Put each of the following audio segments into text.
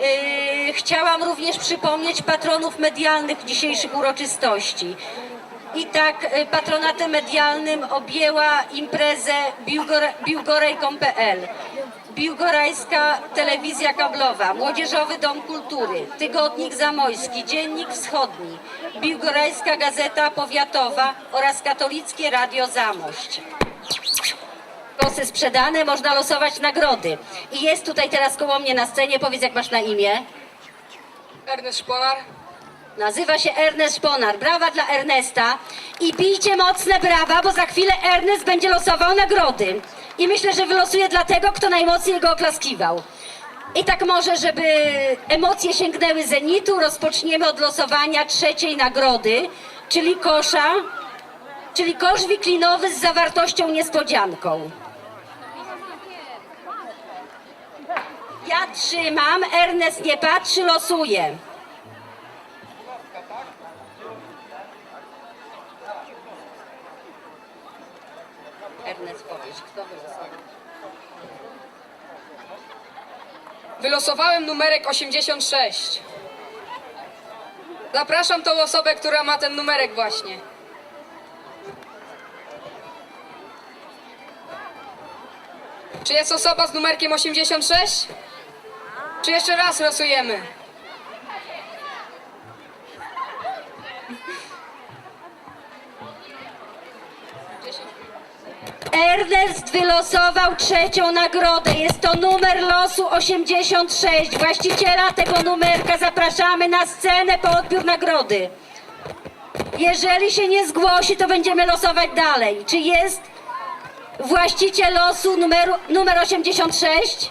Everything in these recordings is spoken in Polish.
Yy, chciałam również przypomnieć patronów medialnych dzisiejszych uroczystości. I tak yy, patronatem medialnym objęła imprezę Biłgore- biłgorej.pl, Biłgorajska Telewizja Kablowa, Młodzieżowy Dom Kultury, Tygodnik Zamojski, Dziennik Wschodni, Biłgorajska Gazeta Powiatowa oraz Katolickie Radio Zamość głosy sprzedane, można losować nagrody. I jest tutaj teraz koło mnie na scenie, powiedz jak masz na imię. Ernest Szponar. Nazywa się Ernest Szponar. Brawa dla Ernesta. I bijcie mocne brawa, bo za chwilę Ernest będzie losował nagrody. I myślę, że wylosuje dla tego, kto najmocniej go oklaskiwał. I tak może, żeby emocje sięgnęły zenitu, rozpoczniemy od losowania trzeciej nagrody, czyli kosza, czyli kosz wiklinowy z zawartością niespodzianką. Ja trzymam, Ernest nie patrzy, losuje. Ernest powiesz, kto wylosował? Wylosowałem numerek 86. Zapraszam tą osobę, która ma ten numerek właśnie. Czy jest osoba z numerkiem 86? Czy jeszcze raz losujemy? Ernest wylosował trzecią nagrodę. Jest to numer losu 86. Właściciela tego numerka zapraszamy na scenę po odbiór nagrody. Jeżeli się nie zgłosi, to będziemy losować dalej. Czy jest właściciel losu numeru, numer 86?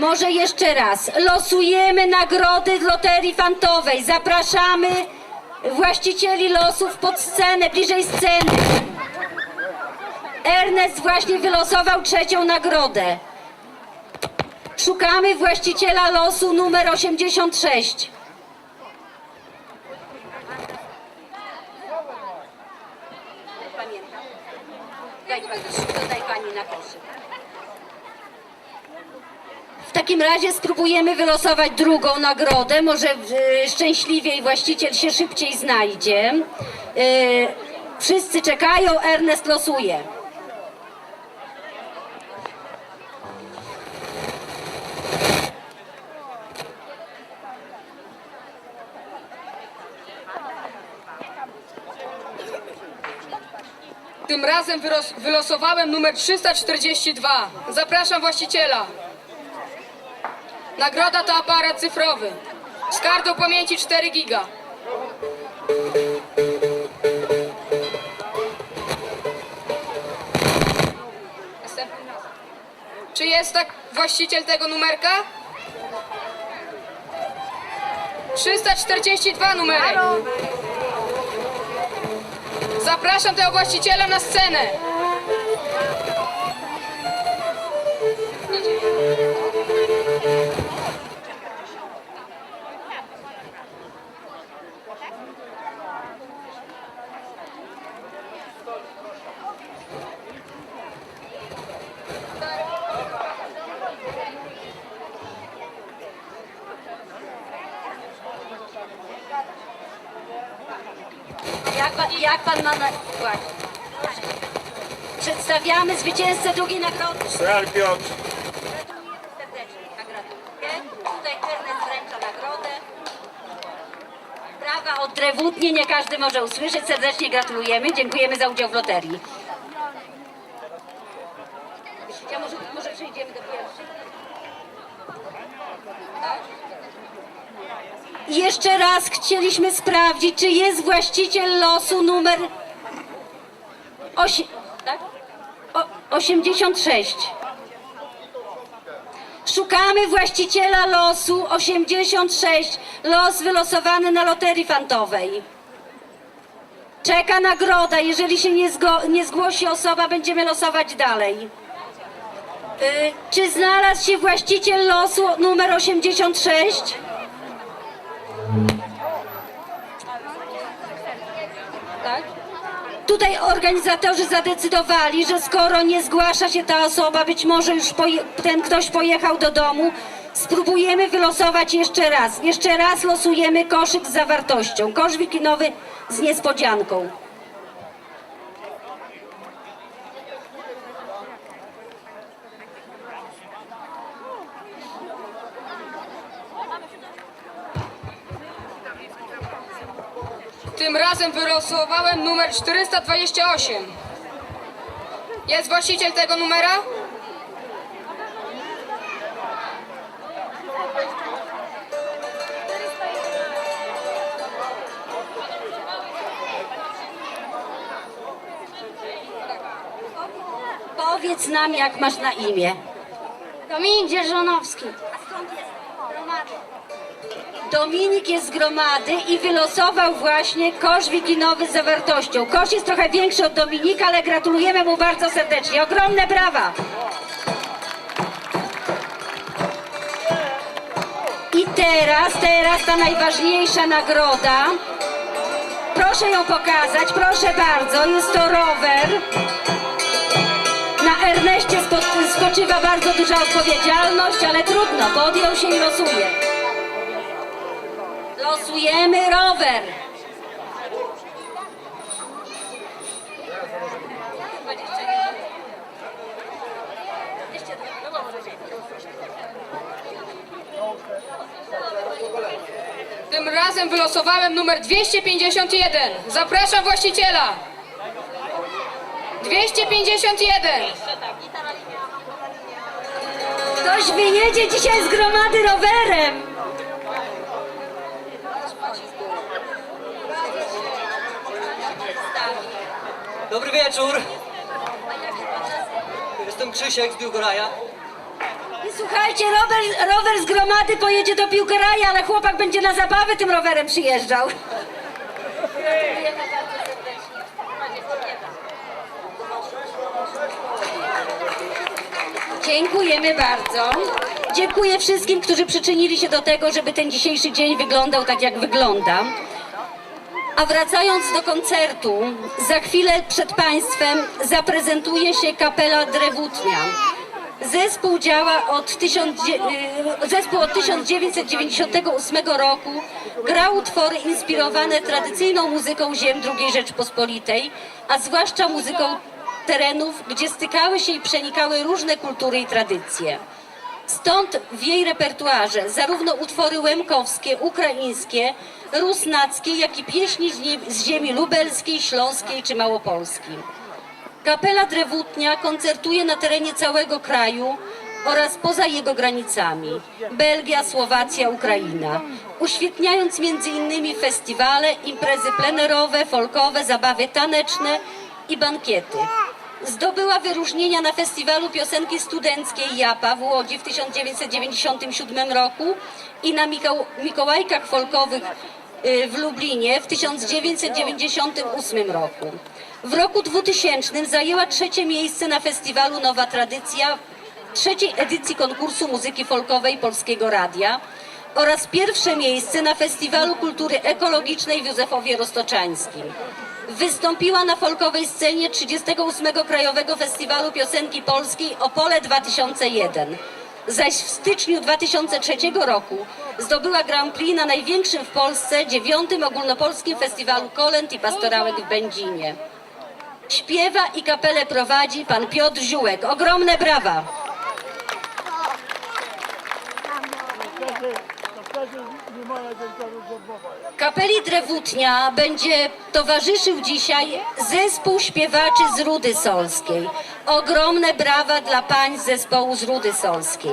Może jeszcze raz. Losujemy nagrody z Loterii Fantowej. Zapraszamy właścicieli losów pod scenę, bliżej sceny. Ernest właśnie wylosował trzecią nagrodę. Szukamy właściciela losu numer 86. razie spróbujemy wylosować drugą nagrodę. Może e, szczęśliwiej właściciel się szybciej znajdzie. E, wszyscy czekają, Ernest losuje. Tym razem wyros- wylosowałem numer 342. Zapraszam właściciela. Nagroda to aparat cyfrowy z kartą pamięci 4 giga. Czy jest tak właściciel tego numerka? 342 numerek. Zapraszam tego właściciela na scenę. Pan, jak pan ma na... Właśnie. Przedstawiamy zwycięzcę drugiej nagrody. Sral Piotr. Serdecznie gratuluję. Tutaj Ernest wręcza nagrodę. Brawa od Drewutnie, nie każdy może usłyszeć. Serdecznie gratulujemy. Dziękujemy za udział w loterii. Ja może, może przejdziemy do pierwszej. I Jeszcze raz chcieliśmy sprawdzić, czy jest właściciel losu numer osi... tak? o, 86. Szukamy właściciela losu 86. Los wylosowany na loterii fantowej. Czeka nagroda. Jeżeli się nie, nie zgłosi osoba, będziemy losować dalej. Y, czy znalazł się właściciel losu numer 86? Tutaj organizatorzy zadecydowali, że skoro nie zgłasza się ta osoba, być może już ten ktoś pojechał do domu, spróbujemy wylosować jeszcze raz. Jeszcze raz losujemy koszyk z zawartością. Kosz wikinowy z niespodzianką. Razem wylosowałem numer 428. Jest właściciel tego numera? Powiedz nam, jak masz na imię. Dominik Dzierżonowski. Dominik jest z gromady i wylosował właśnie kosz wikinowy z zawartością. Kosz jest trochę większy od Dominika, ale gratulujemy mu bardzo serdecznie. Ogromne brawa! I teraz, teraz ta najważniejsza nagroda. Proszę ją pokazać, proszę bardzo. Jest to rower. Na Erneście spo- spoczywa bardzo duża odpowiedzialność, ale trudno, podjął się i losuje. Losujemy rower. Tym razem wylosowałem numer 251. Zapraszam właściciela. 251. Ktoś wyjedzie dzisiaj z gromady rowerem. Dobry wieczór. Jestem Krzysiek z Biłgoraja. Słuchajcie, rower, rower z gromady pojedzie do piłkaraja, ale chłopak będzie na zabawę tym rowerem przyjeżdżał. Dziękujemy bardzo. Dziękuję wszystkim, którzy przyczynili się do tego, żeby ten dzisiejszy dzień wyglądał tak, jak wygląda. A wracając do koncertu, za chwilę przed Państwem zaprezentuje się kapela Drewutnia. Zespół działa od, 1000 y, zespół od 1998 roku. Grał utwory inspirowane tradycyjną muzyką ziem II Rzeczpospolitej, a zwłaszcza muzyką terenów, gdzie stykały się i przenikały różne kultury i tradycje. Stąd w jej repertuarze zarówno utwory łemkowskie, ukraińskie, rusnackie, jak i pieśni z, ziemi lubelskiej, śląskiej czy małopolskiej. Kapela Drewutnia koncertuje na terenie całego kraju oraz poza jego granicami. Belgia, Słowacja, Ukraina. Uświetniając innymi festiwale, imprezy plenerowe, folkowe, zabawy taneczne i bankiety. Zdobyła wyróżnienia na festiwalu piosenki studenckiej Japa w Łodzi w 1997 roku i na Mikoł- Mikołajkach folkowych y, w Lublinie w 1998 roku. W roku 2000 zajęła trzecie miejsce na festiwalu Nowa Tradycja, trzeciej edycji konkursu muzyki folkowej Polskiego Radia oraz pierwsze miejsce na Festiwalu Kultury Ekologicznej w Józefowie Roztoczańskim. Wystąpiła na folkowej scenie 38. Krajowego Festiwalu Piosenki Polskiej Opole 2001. Zaś w styczniu 2003 roku zdobyła Grand Prix na największym w Polsce dziewiątym ogólnopolskim festiwalu kolęd i pastorałek w Będzinie. Śpiewa i kapelę prowadzi pan Piotr Ziółek. Ogromne brawa! Kapeli Drewutnia będzie towarzyszył dzisiaj zespół śpiewaczy z Rudy Solskiej. Ogromne brawa dla pań z zespołu z Rudy Solskiej.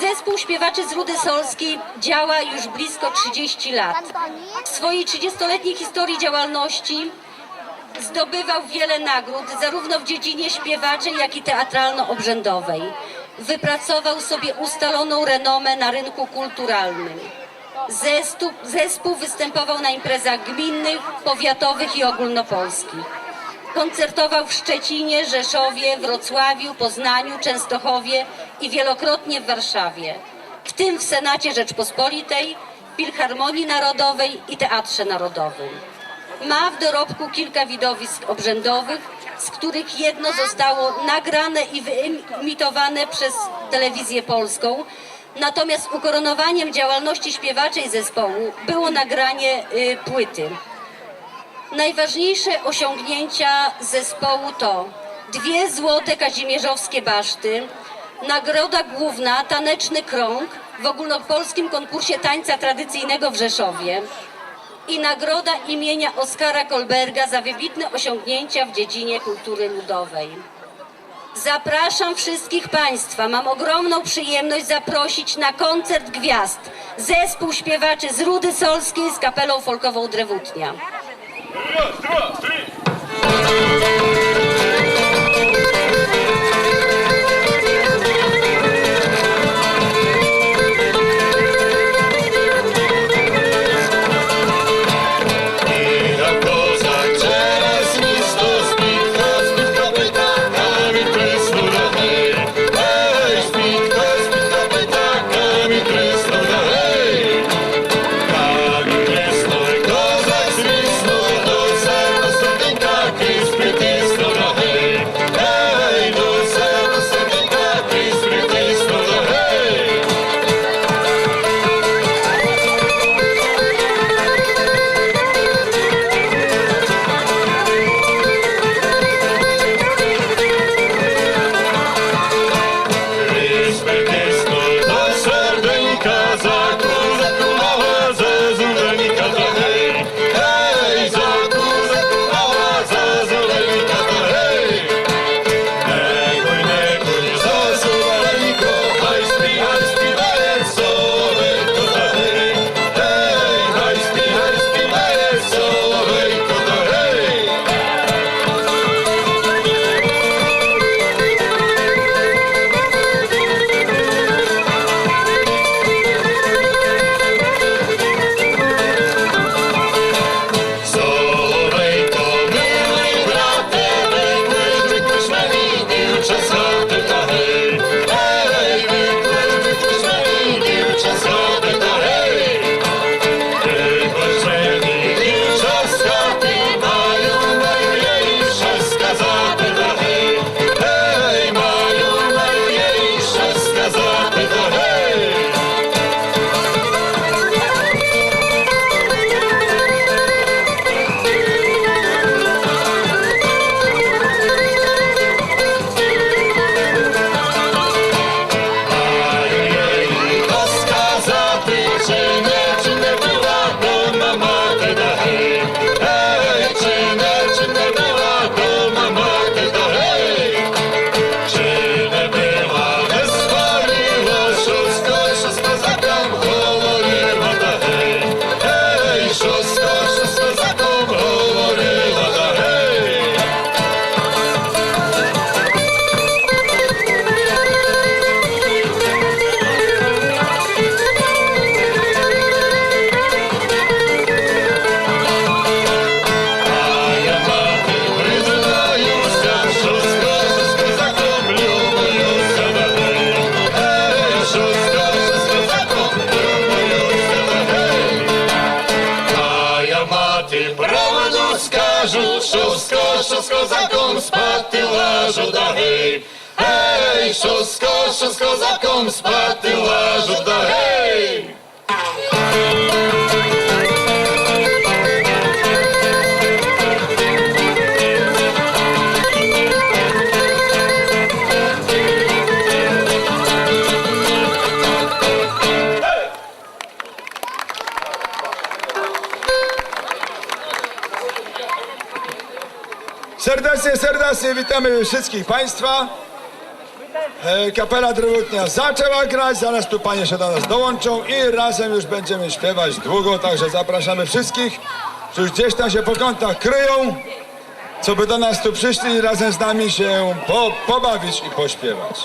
Zespół śpiewaczy z Rudy Solskiej działa już blisko 30 lat. W swojej 30-letniej historii działalności zdobywał wiele nagród, zarówno w dziedzinie śpiewaczej, jak i teatralno-obrzędowej. Wypracował sobie ustaloną renomę na rynku kulturalnym. Zespół, zespół występował na imprezach gminnych, powiatowych i ogólnopolskich. Koncertował w Szczecinie, Rzeszowie, Wrocławiu, Poznaniu, Częstochowie i wielokrotnie w Warszawie, w tym w Senacie Rzeczpospolitej, Filharmonii Narodowej i Teatrze Narodowym. ma w dorobku kilka widowisk obrzędowych, z których jedno zostało nagrane i wyemitowane przez telewizję polską. Natomiast ukoronowaniem działalności śpiewaczej zespołu było nagranie y, płyty. Najważniejsze osiągnięcia zespołu to dwie złote kazimierzowskie baszty, nagroda główna Taneczny Krąg w ogólnopolskim konkursie tańca tradycyjnego w Rzeszowie i nagroda imienia Oskara Kolberga za wybitne osiągnięcia w dziedzinie kultury ludowej. Zapraszam wszystkich Państwa. Mam ogromną przyjemność zaprosić na koncert gwiazd zespół śpiewaczy z Rudy Solskiej z kapelą folkową Drewutnia. Raz, dwa, trzy. szóstko, szóstko, za kom spatyła żuda, hej. Hej, szóstko, szóstko, za kom spatyła żuda, hej. Serdecznie, serdecznie witamy wszystkich Państwa. E, Kapela Drewutnia zaczęła grać, zaraz tu Panie się do nas dołączą i razem już będziemy śpiewać długo, także zapraszamy wszystkich, którzy gdzieś tam się po kątach kryją, co by do nas tu przyszli i razem z nami się po, pobawić i pośpiewać.